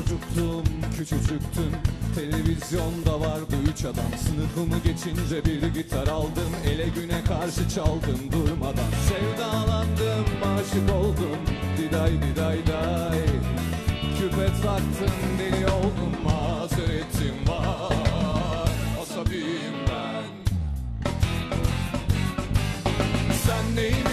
çocuktum, küçücüktüm. Televizyonda vardı üç adam. Sınıfımı geçince bir gitar aldım. Ele güne karşı çaldım durmadan. Sevdalandım, aşık oldum. Diday diday day. Küpet taktım, deli oldum. Mazeretim var. Asabiyim ben. Sen neyim?